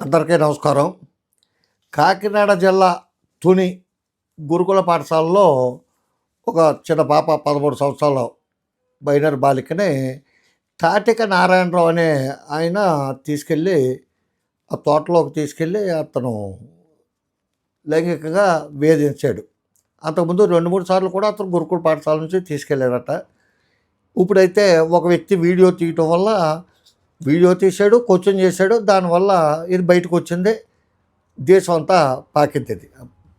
అందరికీ నమస్కారం. కాకినాడ జిల్లా తుని గురుకుల పాఠశాలలో ఒక చిన్న పాప పదమూడు సంవత్సరాల మైనర్ బాలికని తాటిక నారాయణరావు అనే ఆయన తీసుకెళ్ళి ఆ తోటలోకి తీసుకెళ్ళి అతను లైంగికంగా వేధించాడు. అంతకుముందు రెండు మూడు సార్లు కూడా అతను గురుకుల పాఠశాల నుంచి తీసుకెళ్ళాడట. ఇప్పుడైతే ఒక వ్యక్తి వీడియో తీయటం వల్ల వీడియో తీశాడు క్వశ్చన్ చేశాడు దానివల్ల ఇది బయటకు వచ్చింది. దేశం అంతా పాకింది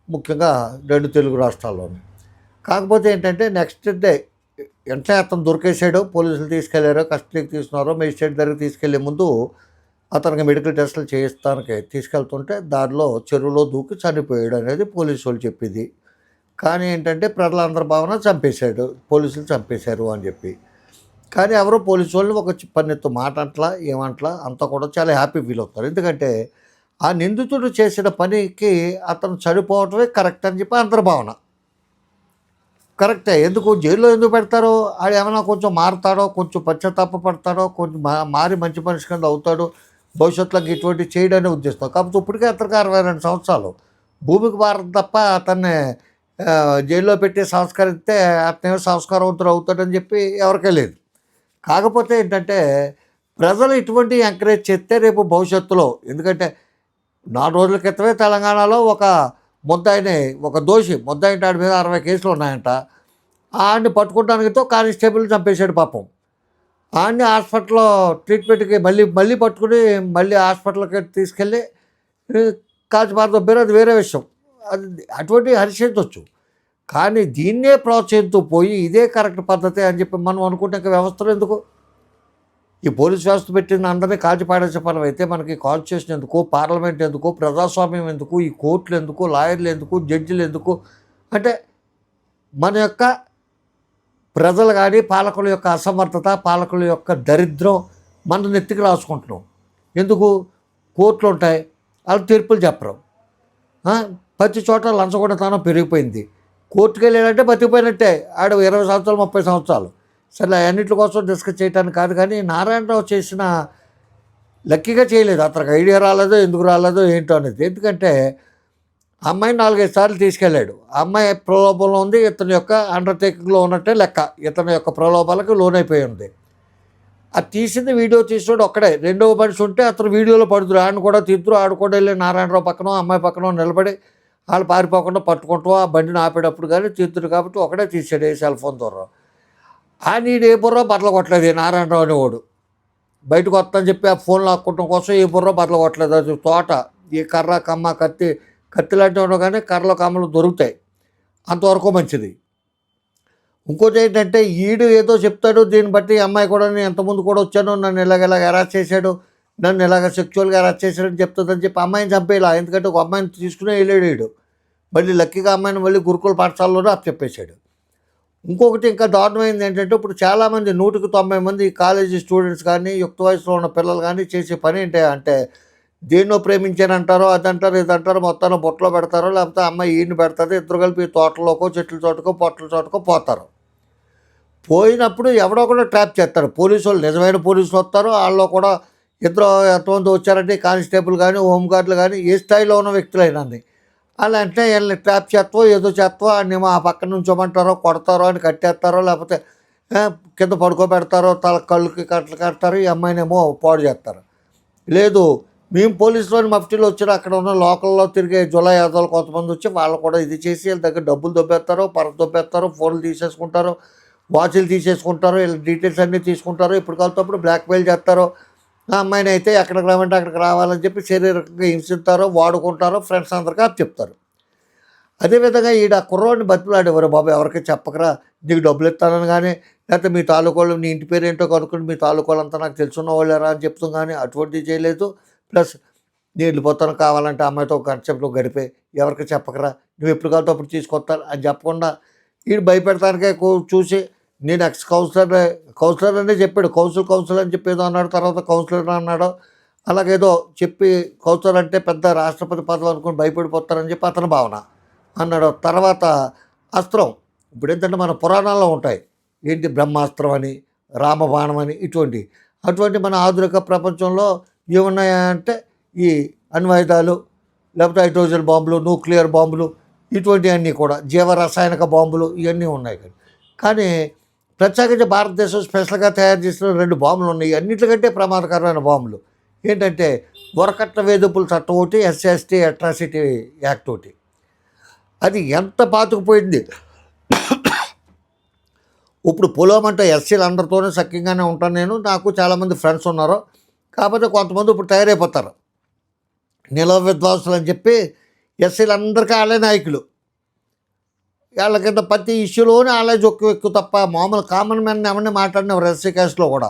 ముఖ్యంగా రెండు తెలుగు రాష్ట్రాల్లోనే. కాకపోతే ఏంటంటే నెక్స్ట్ డే వెంటనే అతను దొరికేశాడు పోలీసులు తీసుకెళ్ళారు కస్టడీకి తీసుకున్నారు మేజిస్ట్రేట్ దగ్గరికి తీసుకెళ్ళే ముందు అతనికి మెడికల్ టెస్టులు చేయిస్తానికి తీసుకెళ్తుంటే దారిలో చెరువులో దూకి చనిపోయాడు అనేది పోలీసు వాళ్ళు చెప్పింది. కానీ ఏంటంటే ప్రజలందరి భావన చంపేశాడు పోలీసులు చంపేశారు అని చెప్పి. కానీ ఎవరో పోలీసు వాళ్ళు ఒక చి- పన్నెత్తు మాట అంట్లా ఏమంట్లా అంతా కూడా చాలా హ్యాపీ ఫీల్ అవుతారు. ఎందుకంటే ఆ నిందితుడు చేసిన పనికి అతను చనిపోవటమే కరెక్ట్ అని చెప్పి అందరి భావన. కరెక్టే ఎందుకు జైల్లో ఎందుకు పెడతారో ఆడు ఏమైనా కొంచెం మారుతాడో కొంచెం పశ్చాత్తాప పడతాడో కొంచెం మా- మారి మంచి మనిషి కింద అవుతాడు భవిష్యత్తులోకి ఇటువంటి చేయడనే ఉద్దేశం కాకపోతే ఇప్పటికే అతనికి అరవై రెండు సంవత్సరాలు. భూమికి మారదు తప్ప అతన్ని జైల్లో పెట్టి సంస్కరిస్తే అతనే సంస్కారవంతుడు అవుతాడని చెప్పి ఎవరికే లేదు. కాకపోతే ఏంటంటే ప్రజలు ఇటువంటి ఎంకరేజ్ చేస్తే రేపు భవిష్యత్తులో ఎందుకంటే నాలుగు రోజుల క్రితమే తెలంగాణలో ఒక ముద్దాయిని ఒక దోషి ముద్దాయి ఆడి మీద అరవై కేసులు ఉన్నాయంట. ఆడిని పట్టుకోవడానికితో కానిస్టేబుల్ చంపేశాడు పాపం. ఆడిని హాస్పిటల్లో ట్రీట్మెంట్కి మళ్ళీ మళ్ళీ పట్టుకుని మళ్ళీ హాస్పిటల్కి తీసుకెళ్ళి కాచిపార దొబ్బారు అది వేరే విషయం. అది అటువంటి హర్షించవచ్చు కానీ దీన్నే ప్రోత్సహిస్తూ పోయి ఇదే కరెక్ట్ పద్ధతి అని చెప్పి మనం అనుకుంటే ఇంకా వ్యవస్థలు ఎందుకు? ఈ పోలీస్ వ్యవస్థ పెట్టిన అందరినీ కాల్చి పాడేసే పని అయితే మనకి కాన్స్టిట్యూషన్ ఎందుకు పార్లమెంట్ ఎందుకు ప్రజాస్వామ్యం ఎందుకు ఈ కోర్టులు ఎందుకు లాయర్లు ఎందుకు జడ్జిలు ఎందుకు? అంటే మన యొక్క ప్రజలు కానీ పాలకుల యొక్క అసమర్థత పాలకుల యొక్క దరిద్రం మన నెత్తికి రాసుకుంటున్నాం. ఎందుకు? కోర్టులు ఉంటాయి వాళ్ళు తీర్పులు చెప్పరు. ప్రతి చోట లంచగొండతనం పెరిగిపోయింది. కోర్టుకు వెళ్ళాడంటే బతికిపోయినట్టే. ఆడ ఇరవై సంవత్సరాలు ముప్పై సంవత్సరాలు. సరే అన్నింటి కోసం డిస్కస్ చేయడానికి కాదు కానీ నారాయణరావు చేసిన లక్కీగా చేయలేదు. అతనికి ఐడియా రాలేదో ఎందుకు రాలేదో ఏంటో అనేది. ఎందుకంటే అమ్మాయి నాలుగైదు సార్లు తీసుకెళ్ళాడు. ఆ అమ్మాయి ప్రలోభంలో ఉంది. ఇతని యొక్క అండర్టేకింగ్లో ఉన్నట్టే లెక్క. ఇతని యొక్క ప్రలోభాలకు లోనైపోయి ఉంది. అది తీసింది వీడియో తీసినాడు ఒక్కడే. రెండవ మనిషి ఉంటే అతను వీడియోలో పడుతురు. ఆడిని కూడా తీద్దరు ఆడు కూడా వెళ్ళి నారాయణరావు పక్కన అమ్మాయి పక్కన నిలబడి వాళ్ళు పారిపోకుండా పట్టుకుంటూ ఆ బండిని ఆపేటప్పుడు కానీ తీద్దురు కాబట్టి ఒకడే తీసాడు సెల్ ఫోన్ దూరం ఆ నీడు ఏ బుర్ర బట్టలు కొట్టలేదు నారాయణరావు అనేవాడు. బయటకు వస్తాను చెప్పి ఆ ఫోన్ లాక్కోవడం కోసం ఏ బుర్ర బట్టలు కొట్టలేదు. అది తోట ఈ కర్ర కమ్మ కత్తి కత్తి లాంటివి ఉండవు కానీ కర్రలు కమ్మలు దొరుకుతాయి. అంతవరకు మంచిది. ఇంకోటి ఏంటంటే ఈడు ఏదో చెప్తాడు దీన్ని బట్టి ఈ అమ్మాయి కూడా నేను ఎంతమంది కూడా వచ్చాను నన్ను ఇలాగ ఇలాగ ఎరా చేశాడు. నన్ను ఇలాగ సెక్చువల్గా అరెస్ట్ చేశాడని చెప్తుందని చెప్పి అమ్మాయిని చంపేలా. ఎందుకంటే ఒక అమ్మాయిని తీసుకునే వెళ్ళాడు వీడు. మళ్ళీ లక్కీగా అమ్మాయిని మళ్ళీ గురుకుల పాఠశాలలోనే చెప్పేశాడు ఇంకొకటి ఇంకా దారుణమైంది ఏంటంటే ఇప్పుడు చాలామంది నూటికి తొంభై మంది కాలేజీ స్టూడెంట్స్ కానీ యుక్త వయసులో ఉన్న పిల్లలు కానీ చేసే పని ఏంటి అంటే దేన్నో ప్రేమించానంటారో అదంటారు ఇదంటారు మొత్తాన్ని బొట్టలో పెడతారో లేకపోతే అమ్మాయి ఈయన పెడతారు ఇద్దరు కలిపి తోటలోకో చెట్ల చోటకో పొట్టల చోటకో పోతారు. పోయినప్పుడు ఎవడో కూడా ట్రాప్ చేస్తారు పోలీసు వాళ్ళు నిజమైన పోలీసులు వస్తారు. వాళ్ళు కూడా ఇద్దరు ఎంతమంది వచ్చారంటే కానిస్టేబుల్ కానీ హోంగార్డులు కానీ ఏ స్థాయిలో ఉన్న వ్యక్తులైనా అలా అంటే వీళ్ళని ట్రాప్ చేస్తావో ఏదో చేస్తావో అని ఆ పక్కన నుంచోమంటారో కొడతారో అని కట్టేస్తారో లేకపోతే కింద పడుకోబెడతారో తల కళ్ళుకి కట్టలు కడతారు ఈ అమ్మాయినేమో పాడు చేస్తారు. లేదు మేము పోలీసులోని మఫ్టీలో వచ్చారు అక్కడ ఉన్న లోకల్లో తిరిగే జులై యాదవులు కొంతమంది వచ్చి వాళ్ళు కూడా ఇది చేసి వీళ్ళ దగ్గర డబ్బులు దొబ్బేస్తారు పరద దొబ్బేస్తారు ఫోన్లు తీసేసుకుంటారు వాచ్లు తీసేసుకుంటారు వీళ్ళ డీటెయిల్స్ అన్నీ తీసుకుంటారు ఇప్పుడు కలిసినప్పుడు బ్లాక్మెయిల్ చేస్తారు ఆ అమ్మాయిని అయితే ఎక్కడికి రావంటే అక్కడికి రావాలని చెప్పి శారీరకంగా హింసిస్తారో వాడుకుంటారో ఫ్రెండ్స్ అందరికీ అది చెప్తారు. అదేవిధంగా ఈడ కుర్రోడిని బతిలాడేవారు బాబు ఎవరికి చెప్పకరా నీకు డబ్బులు ఇస్తానని కానీ లేకపోతే మీ తాలూకాలు నీ ఇంటి పేరు ఏంటో కనుక్కుని మీ తాలూకు అంతా నాకు తెలుసున్న వాళ్ళరా అని చెప్తాం కానీ అటువంటివి చేయలేదు. ప్లస్ నేను వెళ్ళిపోతాను కావాలంటే అమ్మాయితో ఒక గంట గడిపే ఎవరికి చెప్పకరా నువ్వు ఎప్పుడు కావాలో అప్పుడు తీసుకొస్తాను అని చెప్పకుండా వీడు భయపెడతానికే చూసి నేను ఎక్స్ కౌన్సిలర్ కౌన్సిలర్ అనే చెప్పాడు. కౌన్సిల్ కౌన్సిల్ అని చెప్పేదో అన్నాడు తర్వాత కౌన్సిలర్ అన్నాడు. అలాగేదో చెప్పి కౌన్సిలర్ అంటే పెద్ద రాష్ట్రపతి పదవి అనుకుని భయపడిపోతారని చెప్పి అతని భావన అన్నాడు. తర్వాత అస్త్రం. ఇప్పుడు ఏంటంటే మన పురాణాల్లో ఉంటాయి. ఏంటి బ్రహ్మాస్త్రం అని రామబాణం అని ఇటువంటి. అటువంటి మన ఆధునిక ప్రపంచంలో ఏమున్నాయంటే ఈ అణ్వాయుధాలు లేకపోతే హైడ్రోజన్ బాంబులు న్యూక్లియర్ బాంబులు ఇటువంటివన్నీ కూడా జీవరసాయనిక బాంబులు ఇవన్నీ ఉన్నాయి. కానీ ప్రత్యేకించి భారతదేశం స్పెషల్గా తయారు చేసిన రెండు బాంబులు ఉన్నాయి. అన్నిటికంటే ప్రమాదకరమైన బాంబులు. ఏంటంటే వరకట్ల వేధింపుల చట్టం ఒకటి ఎస్ఎస్టీ అట్రాసిటీ యాక్ట్ ఒకటి. అది ఎంత పాతుకుపోయింది ఇప్పుడు పొలం అంటే ఎస్సీలు అందరితోనే సఖ్యంగానే ఉంటాను నేను. నాకు చాలామంది ఫ్రెండ్స్ ఉన్నారు. కాకపోతే కొంతమంది ఇప్పుడు తయారైపోతారు. నిలవ విద్వాంసులు అని చెప్పి ఎస్సీలు అందరికీ వాళ్ళే నాయకులు. వాళ్ళ కింద ప్రతి ఇష్యూలోనే వాళ్ళే జొక్కు ఎక్కువ తప్ప మామూలు కామన్ మ్యాన్ ఎవరిని మాట్లాడిన ఎస్సీ కేసులో కూడా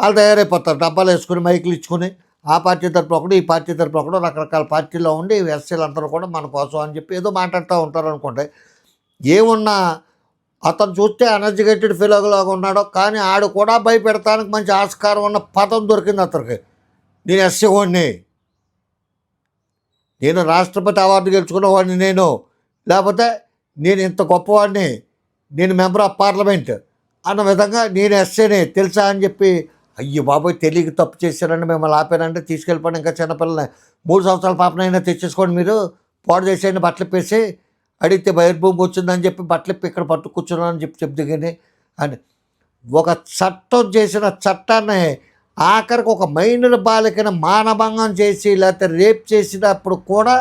వాళ్ళు తయారైపోతారు. డబ్బాలు వేసుకుని మైకులు ఇచ్చుకుని ఆ పార్టీ తరపు ఒకటి ఈ పార్టీ తరపు ఒకటి రకరకాల పార్టీలో ఉండి ఎస్సీలు అందరూ కూడా మన కోసం అని చెప్పి ఏదో మాట్లాడుతూ ఉంటారు అనుకోండి. ఏమున్నా అతను చూస్తే అన్ఎడ్యుకేటెడ్ ఫీలోలాగా ఉన్నాడు కానీ ఆడు కూడా భయపెడతానికి మంచి ఆస్కారం ఉన్న పదం దొరికింది అతనికి. నేను ఎస్సీ వాడిని నేను రాష్ట్రపతి అవార్డు గెలుచుకున్న వాడిని నేను. లేకపోతే నేను ఇంత గొప్పవాడిని నేను మెంబర్ ఆఫ్ పార్లమెంట్ అన్న విధంగా నేను ఎస్ఏనే తెలుసా అని చెప్పి అయ్యో బాబోయ్ తెలియక తప్పు చేశారని మిమ్మల్ని ఆపారంటే తీసుకెళ్ళిపోయిన ఇంకా చిన్నపిల్లల్ని. మూడు సంవత్సరాల పాపనైనా తెచ్చేసుకోండి మీరు పాడు చేసేయండి బట్టలు ఇప్పేసి అడిగితే బహిర్భూమి వచ్చిందని చెప్పి బట్టలు ఇక్కడ పట్టు కూర్చున్నానని చెప్పి చెప్తే కానీ అని. ఒక చట్టం చేసిన చట్టాన్ని ఆఖరికి ఒక మైనర్ బాలికను మానభంగం చేసి లేకపోతే రేప్ చేసినప్పుడు కూడా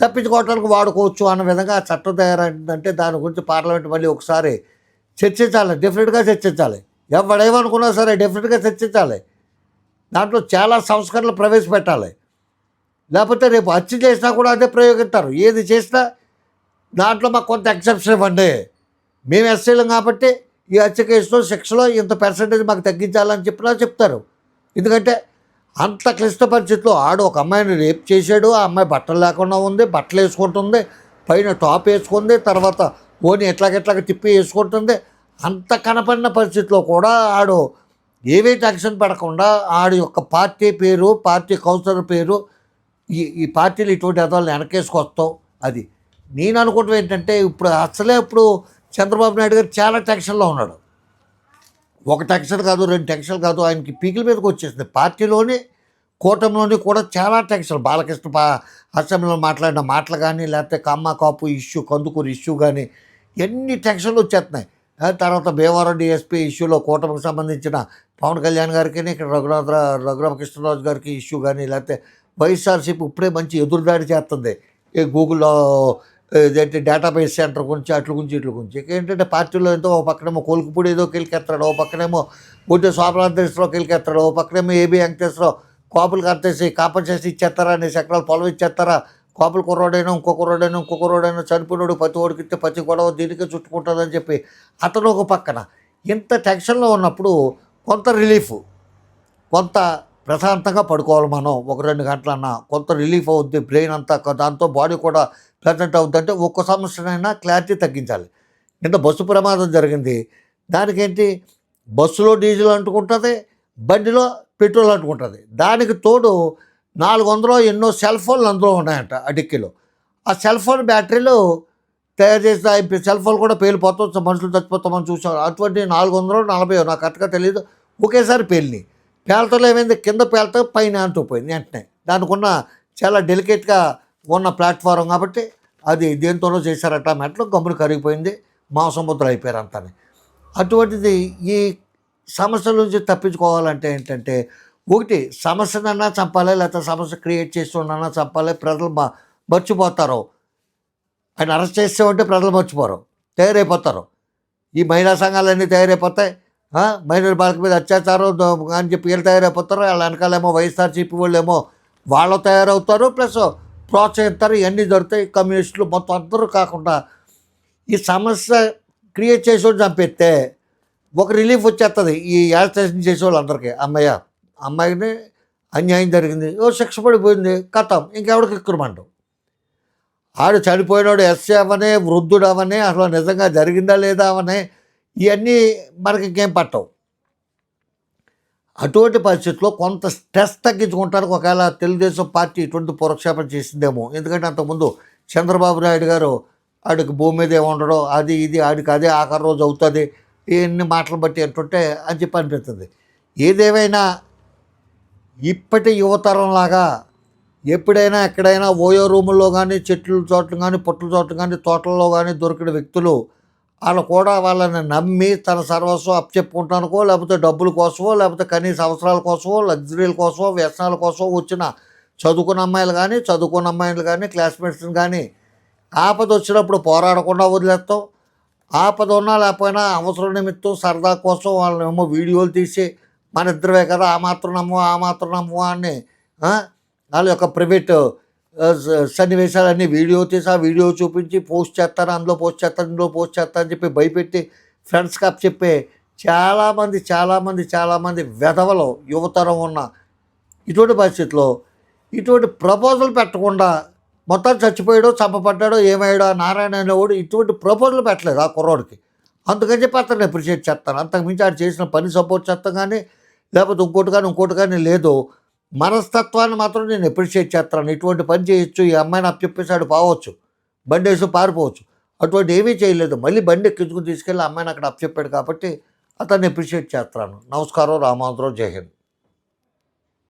తప్పించుకోవడానికి వాడుకోవచ్చు అన్న విధంగా చట్టం తయారైందంటే దాని గురించి పార్లమెంట్ మళ్ళీ ఒకసారి చర్చించాలి డెఫినెట్గా చర్చించాలి. ఎవడేమనుకున్నా సరే డెఫినెట్గా చర్చించాలి. దాంట్లో చాలా సంస్కరణలు ప్రవేశపెట్టాలి. లేకపోతే రేపు హత్య చేసినా కూడా అదే ప్రయోగిస్తారు. ఏది చేసినా దాంట్లో మాకు కొంత ఎక్సెప్షన్ ఇవ్వండి. మేము ఎస్సీలం కాబట్టి ఈ హత్య కేసులో శిక్షలో ఇంత పర్సంటేజ్ మాకు తగ్గించాలని చెప్పినా చెప్తారు. ఎందుకంటే అంత క్లిష్ట పరిస్థితిలో ఆడు ఒక అమ్మాయిని రేప్ చేశాడు. ఆ అమ్మాయి బట్టలు లేకుండా ఉంది బట్టలు వేసుకుంటుంది పైన టాప్ వేసుకుంది తర్వాత ఓని ఎట్లాగెట్లాగ తిప్పి వేసుకుంటుంది. అంత కనపడిన పరిస్థితిలో కూడా ఆడు ఏవే యాక్షన్ పడకుండా ఆడి యొక్క పార్టీ పేరు పార్టీ కౌన్సిలర్ పేరు ఈ ఈ పార్టీలు ఇటువంటి అదాలను వెనకేసుకొస్తాం అది నేను అనుకుంటాం ఏంటంటే ఇప్పుడు అసలే ఇప్పుడు చంద్రబాబు నాయుడు గారు చాలా టెన్షన్లో ఉన్నాడు. ఒక టెన్షన్ కాదు రెండు టెన్షన్ కాదు ఆయనకి పీకిల మీదకి వచ్చేసింది. పార్టీలోని కూటమిలోని కూడా చాలా టెన్షన్ బాలకృష్ణ పా అసెంబ్లీలో మాట్లాడిన మాటలు కానీ లేకపోతే కమ్మ కాపు ఇష్యూ కందుకూరు ఇష్యూ కానీ ఎన్ని టెన్షన్లు వచ్చేస్తున్నాయి. తర్వాత భీమవరం డిఎస్పీ ఇష్యూలో కూటమికి సంబంధించిన పవన్ కళ్యాణ్ గారికి ఇక్కడ రఘునాథ రఘురామకృష్ణరాజు గారికి ఇష్యూ కానీ లేకపోతే వైఎస్ఆర్సీపీ ఇప్పుడే మంచి ఎదురుదాడి చేస్తుంది. ఈ గూగుల్లో డేటాబేస్ సెంటర్ గురించి అట్ల గురించి ఇట్ల గురించి. ఏంటంటే పార్టీలో ఎంతో ఒక పక్కనేమో కోలుకుపూడి ఏదో కెలికెత్తాడు ఓ పక్కనేమో బుడ్డి శోభనాథేశ్వరరావు కెలికెత్తాడు ఓ పక్కనేమో ఏబి వెంకటేశ్వరరావు కాపులు కట్టేసి కాపం చేసి ఇచ్చేస్తారా అనేసి ఎకరాలు పొలం ఇచ్చేస్తారా? కాపులు కుర్రోడైనా ఇంకో కుర్రోడైనా ఇంకో కుర్రోడైనా చనిపోయినాడు ప్రతి ఓడికితే ఇస్తే ప్రతి గొడవ దీనికే చుట్టుకుంటుందని చెప్పి అతను ఒక పక్కన. ఇంత టెన్షన్లో ఉన్నప్పుడు కొంత రిలీఫ్ కొంత ప్రశాంతంగా పడుకోవాలి మనం. ఒక రెండు గంటలన్నా కొంత రిలీఫ్ అవుద్ది బ్రెయిన్ అంతా దాంతో బాడీ కూడా ప్రెజెంట్ అవుద్ది అంటే ఒక్క సమస్యనైనా క్లారిటీ తగ్గించాలి. నిన్న బస్సు ప్రమాదం జరిగింది. దానికేంటి? బస్సులో డీజిల్ అంటుకుంటుంది బండిలో పెట్రోల్ అంటుకుంటుంది. దానికి తోడు నాలుగు వందలో ఎన్నో సెల్ ఫోన్లు అందులో ఉన్నాయంట ఆ డిక్కీలో ఆ సెల్ ఫోన్ బ్యాటరీలు తయారు చేసిన సెల్ ఫోన్ కూడా పేలిపోతాం మనుషులు చచ్చిపోతామని చూసాం. అటువంటి నాలుగు వందలు నలభై నాకు కరెక్ట్గా తెలియదు ఒకేసారి పేలినాయి. పేలతలో ఏమైంది? కింద పేలతో పైన అంటుపోయింది వెంటనే. దానికి ఉన్న చాలా డెలికేట్గా ఉన్న ప్లాట్ఫారం కాబట్టి అది దేంతోనో చేశారట మెట్లో గమ్ములు కరిగిపోయింది మాంసముద్ర అయిపోయారు అంతానే అటువంటిది ఈ సమస్యల నుంచి తప్పించుకోవాలంటే ఏంటంటే ఒకటి సమస్యనన్నా చంపాలి లేకపోతే సమస్య క్రియేట్ చేస్తున్నా చంపాలి ప్రజలు మ మర్చిపోతారు. ఆయన అరెస్ట్ చేస్తే ఉంటే ప్రజలు మర్చిపోరు తయారైపోతారు. ఈ మహిళా సంఘాలన్నీ తయారైపోతాయి మైనర్ బాలిక మీద అత్యాచారం అని చెప్పి వీళ్ళు తయారైపోతారు. వాళ్ళ వెనకాలేమో వైఎస్ఆర్సీపీ వాళ్ళు ఏమో వాళ్ళు తయారవుతారు. ప్లస్ ప్రోత్సహిస్తారు. ఇవన్నీ దొరుకుతాయి కమ్యూనిస్టులు మొత్తం అందరూ కాకుండా ఈ సమస్య క్రియేట్ చేసేవాడు చంపేస్తే ఒక రిలీఫ్ వచ్చేస్తుంది ఈ యాడ్స్టేషన్ చేసే వాళ్ళందరికీ. అమ్మయ్య అమ్మాయిని అన్యాయం జరిగింది. ఓ శిక్ష పడిపోయింది. కథం. ఇంకెవడికి ఎక్కురమంటాం ఆడు చనిపోయినాడు. ఎస్సీ అవనే వృద్ధుడు అవనే. అసలు నిజంగా జరిగిందా లేదా అవనే? ఇవన్నీ మనకి ఇంకేం పట్టవు. అటువంటి పరిస్థితుల్లో కొంత స్ట్రెస్ తగ్గించుకుంటానికి ఒకవేళ తెలుగుదేశం పార్టీ ఇటువంటి పురక్షేపణ చేసిందేమో. ఎందుకంటే అంతకుముందు చంద్రబాబు నాయుడు గారు ఆడికి భూమి మీద ఏముండడో అది ఇది ఆడికి అదే ఆఖరి రోజు అవుతుంది. ఇవన్నీ మాటలు బట్టి అంటుంటే అని చెప్పి అనిపిస్తుంది. ఏదేమైనా ఇప్పటి యువతరంలాగా ఎప్పుడైనా ఎక్కడైనా ఓయో రూముల్లో కానీ చెట్లు చోట్ల కానీ పుట్ల చోట్ల కానీ తోటల్లో కానీ దొరికిన వ్యక్తులు వాళ్ళు కూడా వాళ్ళని నమ్మి తన సర్వస్వం అప్పచెప్పుకుంటానుకో లేకపోతే డబ్బుల కోసమో లేకపోతే కనీస అవసరాల కోసమో లగ్జరీల కోసమో వ్యసనాల కోసమో వచ్చిన చదువుకున్న అమ్మాయిలు కానీ చదువుకున్న అమ్మాయిలు కానీ క్లాస్మేట్స్ని కానీ ఆపద వచ్చినప్పుడు పోరాడకుండా వదిలేస్తాం. ఆపద ఉన్నా లేకపోయినా అవసరం నిమిత్తం సరదా కోసం వాళ్ళని ఏమో వీడియోలు తీసి మన ఇద్దరమే కదా ఆ మాత్రం నమ్ము ఆ మాత్రం నమ్ము అని వాళ్ళ యొక్క ప్రైవేట్ సన్నివేశాలన్నీ వీడియో తీసి ఆ వీడియో చూపించి పోస్ట్ చేస్తాను అందులో పోస్ట్ చేస్తాను ఇందులో పోస్ట్ చేస్తాను అని చెప్పి భయపెట్టి ఫ్రెండ్స్ కప్ చెప్పే చాలామంది చాలామంది చాలామంది వెధవలు యువతరం ఉన్న ఇటువంటి పరిస్థితిలో ఇటువంటి ప్రపోజల్ పెట్టకుండా మొత్తం చచ్చిపోయాడో చంపబడ్డాడో ఏమయ్యాడో నారాయణ అనేవాడు ఇటువంటి ప్రపోజల్ పెట్టలేదు ఆ కుర్రోడికి. అందుకని చెప్పి అతను అప్రిషియేట్ చేస్తాను. అంతకుమించి ఆడు చేసిన పని సపోర్ట్ చేస్తాం కానీ లేకపోతే ఇంకోటి కానీ ఇంకోటి కానీ లేదు. మనస్తత్వాన్ని మాత్రం నేను అప్రిషియేట్ చేస్తాను. ఇటువంటి పని చేయొచ్చు ఈ అమ్మాయిని అప్పచెప్పేసాడు పోవచ్చు బండి వేసి పారిపోవచ్చు. అటువంటి ఏమీ చేయలేదు. మళ్ళీ బండి ఎక్కించుకుని తీసుకెళ్ళి అమ్మాయిని అక్కడ అప్పచెప్పాడు కాబట్టి అతన్ని అప్రిషియేట్ చేస్తాను. నమస్కారం రామాంతరావు జై హింద్.